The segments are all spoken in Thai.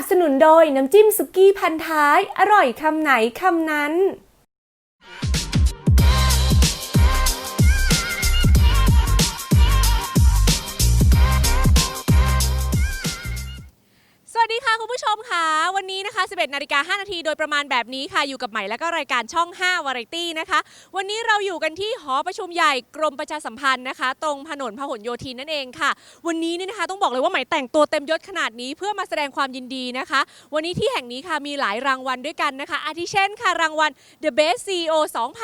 นับสนุนโดยน้ำจิ้มสุกี้พันท้าย อร่อยคำไหนคำนั้นสวัสดีค่ะ คุณผู้ชมค่ะ นี้นะคะ 11นาฬิกา5นาทีโดยประมาณแบบนี้ค่ะ อยู่กับใหม่และก็รายการช่อง 5 วาไรตี้นะคะ วันนี้เราอยู่กันที่หอประชุมใหญ่กรมประชาสัมพันธ์นะคะ ตรงถนนพหลโยธินนั่นเองค่ะ วันนี้เนี่ยนะคะต้องบอกเลยว่าใหม่แต่งตัวเต็มยศขนาดนี้เพื่อมาแสดงความยินดีนะคะ วันนี้ที่แห่งนี้ค่ะมีหลายรางวัลด้วยกันนะคะ อาทิเช่นค่ะรางวัล The Best CEO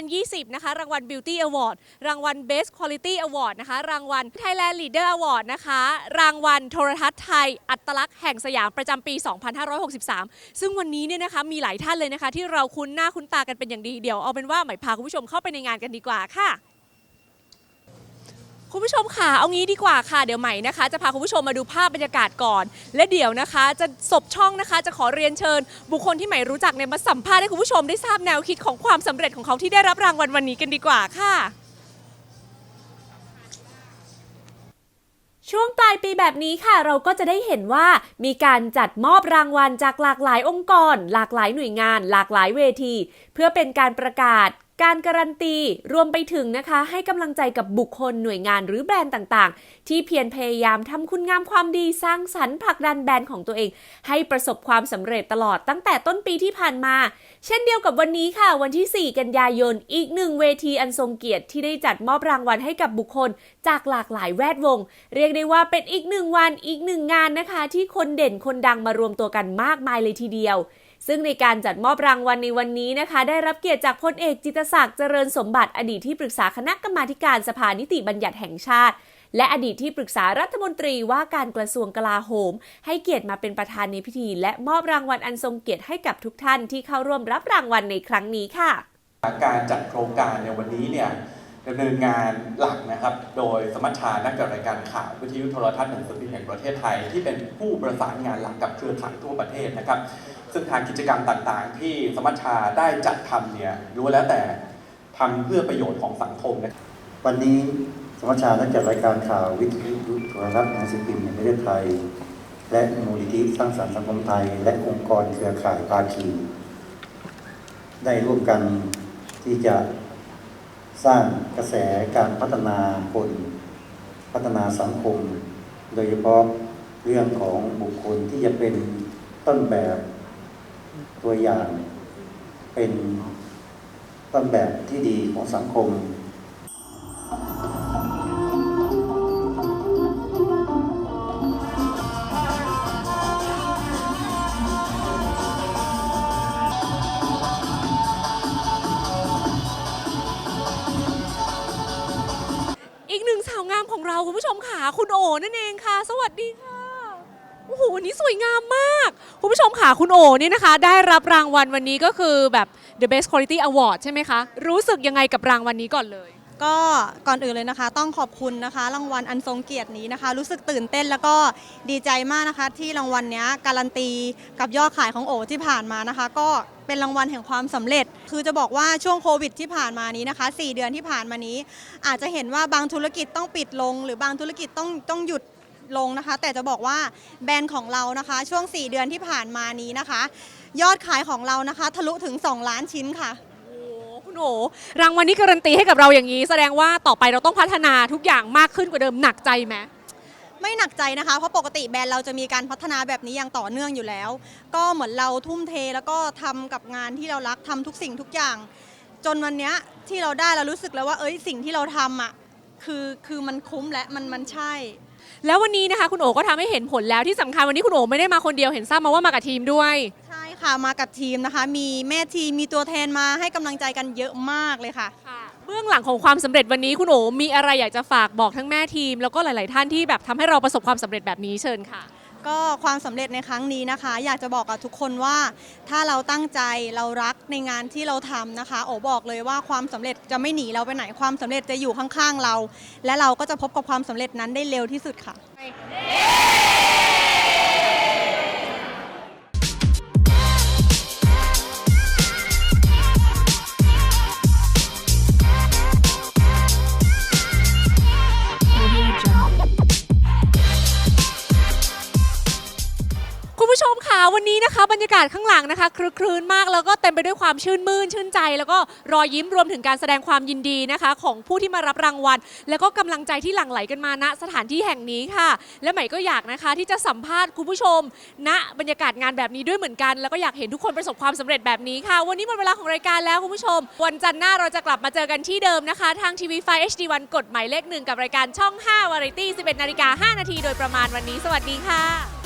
2020 นะคะ รางวัล Beauty Award รางวัล Best Quality Award นะคะ รางวัล Thailand Leader Award นะคะ รางวัลโทรทัศน์ไทย อัตลักษณ์แห่งสยามประจำปี 2563ซึ่งวันนี้เนี่ยนะคะมีหลายท่านเลยนะคะ ที่เราคุ้นหน้าคุ้นตากันเป็นอย่างดีเดี๋ยวเอาเป็นว่าใหม่พาคุณผู้ชมเข้าไปในงานกันดีกว่าค่ะ คุณผู้ชมค่ะเอางี้ดีกว่าค่ะเดี๋ยวใหม่นะคะ จะพาคุณผู้ชมมาดูภาพบรรยากาศก่อน และเดี๋ยวนะคะ จะสบช่องนะคะ จะขอเรียนเชิญ บุคคลที่ใหม่รู้จักเนี่ยมาสัมภาษณ์ให้คุณผู้ชมได้ทราบแนวคิดของความสำเร็จของเขาที่ได้รับรางวัลวันนี้กันดีกว่าค่ะ ช่วงปลายปีแบบนี้ค่ะ เราก็จะได้เห็นว่ามีการจัดมอบรางวัลจากหลากหลายองค์กร หลากหลายหน่วยงาน หลากหลายเวที เพื่อเป็นการประกาศ การการันตีรวมไปถึงนะคะ ให้กำลังใจกับบุคคลหน่วยงานหรือแบรนด์ต่างๆ ที่เพียรพยายามทำคุณงามความดีสร้างสรรค์ผลักดันแบรนด์ของตัวเอง ให้ประสบความสำเร็จตลอดตั้งแต่ต้นปีที่ผ่านมา เช่นเดียวกับวันนี้ค่ะ วันที่ 4 กันยายนอีกหนึ่งเวทีอันทรงเกียรติที่ได้จัดมอบรางวัลให้กับบุคคล จากหลากหลายแวดวง เรียกได้ว่าเป็นอีกหนึ่งวันอีกหนึ่งงานนะคะ ที่คนเด่นคนดังมารวมตัวกันมากมายเลยทีเดียว ซึ่งในการจัดมอบรางวัลในวันนี้นะคะ ได้รับเกียรติจากพลเอกจิตศักดิ์เจริญสมบัติอดีตที่ปรึกษาคณะกรรมาการสภานิติบัญญัติแห่งชาติ และอดีตที่ปรึกษารัฐมนตรีว่าการกระทรวงกลาโหม ให้เกียรติมาเป็นประธานในพิธี และมอบรางวัลอันทรงเกียรติให้กับทุกท่านที่เข้าร่วมรับรางวัลในครั้งนี้ค่ะ การจัดโครงการในวันนี้เนี่ยดำเนินงานหลักนะครับ โดยสมัชชานักจัดรายการข่าววิทยุโทรทัศน์หนังสือพิมพ์แห่งประเทศไทย ที่เป็นผู้ประสานงานหลักกับเครือข่ายทั่วประเทศนะครับ ซึ่งทางกิจกรรมต่างๆ ที่สมัชชาได้จัดทำเนี่ยรู้วนแล้วแต่ทำเพื่อประโยชน์ของสังคมนะวันนี้สมัชชานักจัดรายการข่าววิทยุโทรทัศน์หนังสือพิมพ์แห่งประเทศไทย และมูลนิธิสร้างสรรค์สังคมไทย และองค์กรเครือข่ายภาคีได้ร่วมกันที่จะสร้างกระแสการพัฒนาคนพัฒนาสังคม โดยเฉพาะเรื่องของบุคคลที่จะเป็นต้นแบบ ตัวอย่างเป็นต้นแบบที่ดีของสังคมอีกหนึ่งสาวงามของเราคุณผู้ชมค่ะ คุณโอนั่นเองค่ะ สวัสดีค่ะ โอ้โหวันนี้สวยงามมาก คุณผู้ชมค่ะ คุณโอเนี่ยนะคะ ได้รับรางวัลวันนี้ก็คือแบบ The Best Quality Award ใช่ไหมคะ รู้สึกยังไงกับรางวัลนี้ก่อนเลย ก็ก่อนอื่นเลยนะคะ ต้องขอบคุณนะคะ รางวัลอันทรงเกียรตินี้นะคะ รู้สึกตื่นเต้นแล้วก็ดีใจมากนะคะ ที่รางวัลเนี้ยการันตีกับยอดขายของโอที่ผ่านมานะคะ ก็เป็นรางวัลแห่งความสำเร็จ คือจะบอกว่าช่วงโควิดที่ผ่านมานี้นะคะ 4 เดือนที่ผ่านมานี้ อาจจะเห็นว่าบางธุรกิจต้องปิดลง หรือบางธุรกิจต้องต้องหยุด ลงนะคะ แต่จะบอกว่าแบรนด์ของเรานะคะ ช่วง 4 เดือนที่ผ่านมานี้นะคะ ยอดขายของเรานะคะ ทะลุถึง 2 ล้านชิ้นค่ะ โอ้โหคุณโอรางวัลนี้การันตีให้กับเราอย่างนี้ แสดงว่าต่อไปเราต้องพัฒนาทุกอย่างมากขึ้นกว่าเดิมหนักใจไหมไม่หนักใจนะคะ เพราะปกติแบรนด์เราจะมีการพัฒนาแบบนี้อย่างต่อเนื่องอยู่แล้ว ก็เหมือนเราทุ่มเทแล้วก็ทำกับงานที่เรารักทำทุกสิ่งทุกอย่าง จนวันเนี้ยที่เราได้เรารู้สึกแล้วว่าเอ้ยสิ่งที่เราทำอะคือคือมันคุ้มและมันมันใช่ แล้ววันนี้นะคะคุณโอก็ทำให้เห็นผลแล้วที่สำคัญวันนี้คุณโอไม่ได้มาคนเดียวเห็นทราบมาว่ามากับทีมด้วย ใช่ค่ะมากับทีมนะคะ มีแม่ทีมมีตัวแทนมาให้กำลังใจกันเยอะมากเลยค่ะค่ะเบื้องหลังของความสำเร็จวันนี้คุณโอมีอะไรอยากจะฝากบอกทั้งแม่ทีม แล้วก็หลาย ๆ ท่านที่แบบทำให้เราประสบความสำเร็จแบบนี้เชิญค่ะ ก็ความสำเร็จในครั้งนี้นะคะ อยากจะบอกกับทุกคนว่า ถ้าเราตั้งใจเรารักในงานที่เราทำนะคะ โอบอกเลยว่าความสำเร็จจะไม่หนีเราไปไหนความสำเร็จจะอยู่ข้างๆเรา และเราก็จะพบกับความสำเร็จนั้นได้เร็วที่สุดค่ะ คุณผู้ชมค่ะวันนี้นะคะบรรยากาศข้างหลังนะคะคลึกครื้นมากแล้วก็เต็มไปด้วยความชื่นมื่นชื่นใจ แล้วก็รอยยิ้มรวมถึงการแสดงความยินดีนะคะ ของผู้ที่มารับรางวัล แล้วก็กำลังใจที่หลั่งไหลกันมาณสถานที่แห่งนี้ค่ะ และใหม่ก็อยากนะคะที่จะสัมภาษณ์คุณผู้ชม ณบรรยากาศงานแบบนี้ด้วยเหมือนกัน แล้วก็อยากเห็นทุกคนประสบความสำเร็จแบบนี้ค่ะ วันนี้หมดเวลาของรายการแล้วคุณผู้ชม วันจันทร์หน้าเราจะกลับมาเจอกันที่เดิมนะคะ ทางทีวีไฟ HD1 กดหมายเลขหนึ่งกับรายการช่อง5 Variety 11นาฬิกา5นาทีโดยประมาณวันนี้ สวัสดีค่ะ